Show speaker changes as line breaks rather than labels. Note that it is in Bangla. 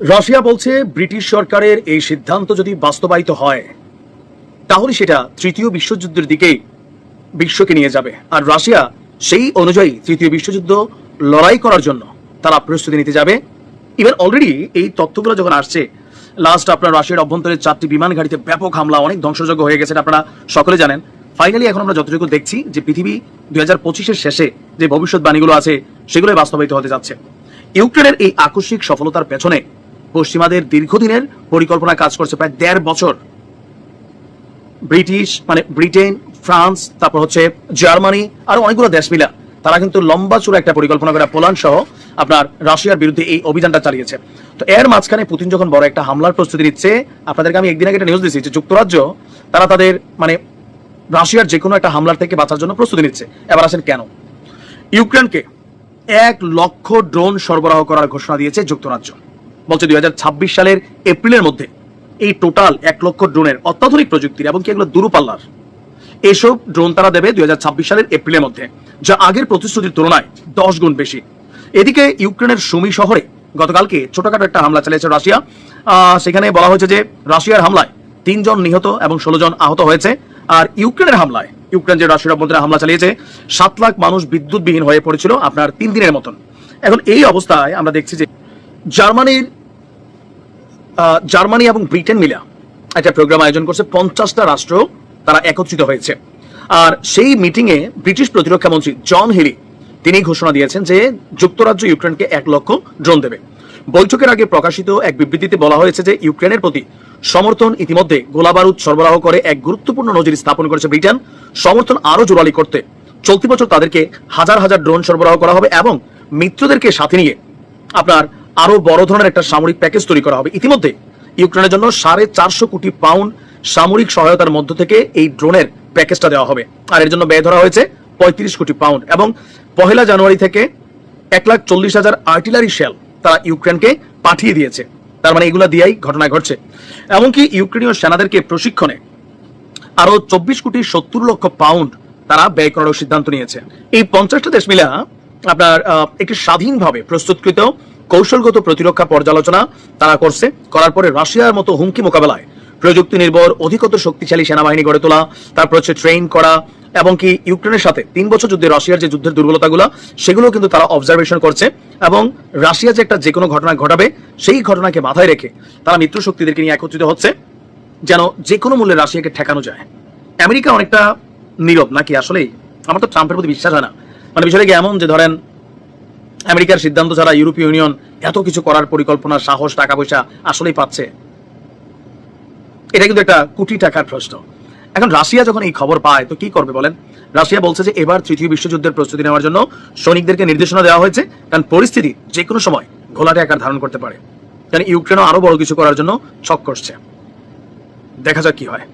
রাশিয়া বলছে ব্রিটিশ সরকারের এই সিদ্ধান্ত যদি বাস্তবায়িত হয়, তাহলে সেটা তৃতীয় বিশ্বযুদ্ধের দিকেই বিশ্বকে নিয়ে যাবে। আর রাশিয়া সেই অনুযায়ী তৃতীয় বিশ্বযুদ্ধ লড়াই করার জন্য তারা প্রস্তুতি নিতে যাবে। ইভেন অলরেডি এই তথ্যগুলো যখন আসছে লাস্ট আপনার রাশিয়ার অভ্যন্তরে চারটি বিমান ঘাটিতে ব্যাপক হামলা, অনেক ধ্বংসযোগ্য হয়ে গেছে আপনারা সকলে জানেন। ফাইনালি এখন আমরা যতটুকু দেখছি যে পৃথিবী দুই হাজার পঁচিশের শেষে যে ভবিষ্যৎবাণীগুলো আছে, সেগুলোই বাস্তবায়িত হতে যাচ্ছে। ইউক্রেনের এই আকস্মিক সফলতার পেছনে পশ্চিমাদের দীর্ঘদিনের পরিকল্পনা কাজ করছে প্রায় দেড় বছর। ব্রিটিশ মানে ব্রিটেন, ফ্রান্স, তারপর হচ্ছে জার্মানি আর অনেকগুলো দেশ মিলা তারা কিন্তু লম্বা চূড়া একটা পরিকল্পনা করে। পোল্যান্ড সহ আপনার রাশিয়ার বিরুদ্ধে এই অভিযানটা চালিয়েছে। তো এর মাঝখানে পুতিন যখন বড় একটা হামলার প্রস্তুতি নিচ্ছে, আপনাদেরকে আমি একদিন আগে একটা নিউজ দিচ্ছি যে যুক্তরাজ্য তারা তাদের মানে রাশিয়ার যে কোনো একটা হামলার থেকে বাঁচার জন্য প্রস্তুতি নিচ্ছে। এবার আসেন কেন? ইউক্রেনকে এক লক্ষ ড্রোন সরবরাহ করার ঘোষণা দিয়েছে যুক্তরাজ্য। বলছে দুই হাজার ছাব্বিশ সালের এপ্রিলের মধ্যে এই টোটাল এক লক্ষ ড্রোনের অত্যাধুনিক প্রযুক্তির এবং কি এগুলো দূরপাল্লার। এসব ড্রোন তারা দেবে দুই সালের এপ্রিলের মধ্যে, যা আগের প্রতিশ্রুতির তুলনায় দশ গুণ বেশি। এদিকে ইউক্রেনের সুমি শহরে গতকালকে ছোটখাটো একটা হামলা চালিয়েছে রাশিয়া। সেখানে বলা হয়েছে যে রাশিয়ার হামলায় তিনজন নিহত এবং ষোলো জন আহত হয়েছে। আর ইউক্রেনের হামলায়, ইউক্রেন যে রাশিয়ার অভ্যন্তরে হামলা চালিয়েছে, সাত লাখ মানুষ বিদ্যুৎবিহীন হয়ে পড়েছিল আপনার তিন দিনের মতন। এখন এই অবস্থায় আমরা দেখছি যে জার্মানির জার্মানি এবং ব্রিটেন মিলা একটা প্রোগ্রাম আয়োজন করছে। পঞ্চাশটা রাষ্ট্র তারা একত্রিত হয়েছে। আর সেই মিটিং এ ব্রিটিশ প্রতিরক্ষা মন্ত্রী জন হিলি, তিনি ঘোষণা দিয়েছেন যে যুক্তরাজ্য ইউক্রেনকে এক লক্ষ ড্রোন দেবে। বৈঠকের আগে প্রকাশিত এক বিবৃতিতে বলা হয়েছে যে ইউক্রেনের প্রতি সমর্থন ইতিমধ্যে গোলাবারুদ সরবরাহ করে এক গুরুত্বপূর্ণ নজির স্থাপন করেছে ব্রিটেন। সমর্থন আরও জোরালি করতে চলতি বছর তাদেরকে হাজার হাজার ড্রোন সরবরাহ করা হবে এবং মিত্রদেরকে সাথে নিয়ে আপনার আরও বড় ধরনের একটা সামরিক প্যাকেজ তৈরি করা হবে। ইতিমধ্যে ইউক্রেনের জন্য সাড়ে চারশো কোটি পাউন্ড সামরিক সহায়তার মধ্য থেকে এই ড্রোনের প্যাকেজটা দেওয়া হবে। আর এর জন্য ব্যয় ধরা হয়েছে পঁয়ত্রিশ কোটি পাউন্ড এবং পহেলা জানুয়ারি থেকে এক লাখ চল্লিশ হাজার আর্টিলারি শেল তারা ইউক্রেনকে পাঠিয়ে দিয়েছে। তার মানে এগুলো দিয়েই ঘটনা ঘটছে। এমনকি ইউক্রেনীয় সেনাদেরকে প্রশিক্ষণে আরও চব্বিশ কোটি সত্তর লক্ষ পাউন্ড তারা ব্যয় করার সিদ্ধান্ত নিয়েছে। এই পঞ্চাশটা দেশ মিলা আপনার একটি স্বাধীনভাবে প্রস্তুতকৃত কৌশলগত প্রতিরক্ষা পর্যালোচনা তারা করছে। করার পরে রাশিয়ার মতো হুমকি মোকাবেলায় প্রযুক্তি নির্ভর, অধিকতর শক্তিশালী সেনাবাহিনী গড়ে তোলা, তারপর হচ্ছে ট্রেন করা এবং কি ইউক্রেনের সাথে তিন বছর যুদ্ধে রাশিয়ার যে যুদ্ধের দুর্বলতাগুলো, সেগুলো কিন্তু তারা অবজারভেশন করছে এবং রাশিয়া যে একটা যে কোনো ঘটনা ঘটাবে, সেই ঘটনাকে মাথায় রেখে তারা মিত্র শক্তিদেরকে নিয়ে একত্রিত হচ্ছে, যেন যে কোনো মূল্যে রাশিয়াকে ঠেকানো যায়। আমেরিকা অনেকটা নীরব নাকি আসলেই? আমার তো ট্রাম্পের প্রতি বিশ্বাস হয় না। মানে বিষয়টা এমন যে ধরেন আমেরিকার সিদ্ধান্ত ছাড়া ইউরোপীয় ইউনিয়ন এত কিছু করার পরিকল্পনা সাহস টাকা পয়সা আসলেই পাচ্ছে। এটা কিন্তু একটা কোটি টাকার প্রশ্ন। এখন রাশিয়া যখন এই খবর পায়, তো কি করবে বলেন? রাশিয়া বলছে যে এবার তৃতীয় বিশ্বযুদ্ধের প্রস্তুতি নেওয়ার জন্য সৈনিকদেরকে নির্দেশনা দেওয়া হয়েছে, কারণ পরিস্থিতি যে কোনো সময় ঘোলাটে আকার ধারণ করতে পারে। কারণ ইউক্রেনও আরও বড় কিছু করার জন্য ছক করছে। দেখা যাক কি হয়।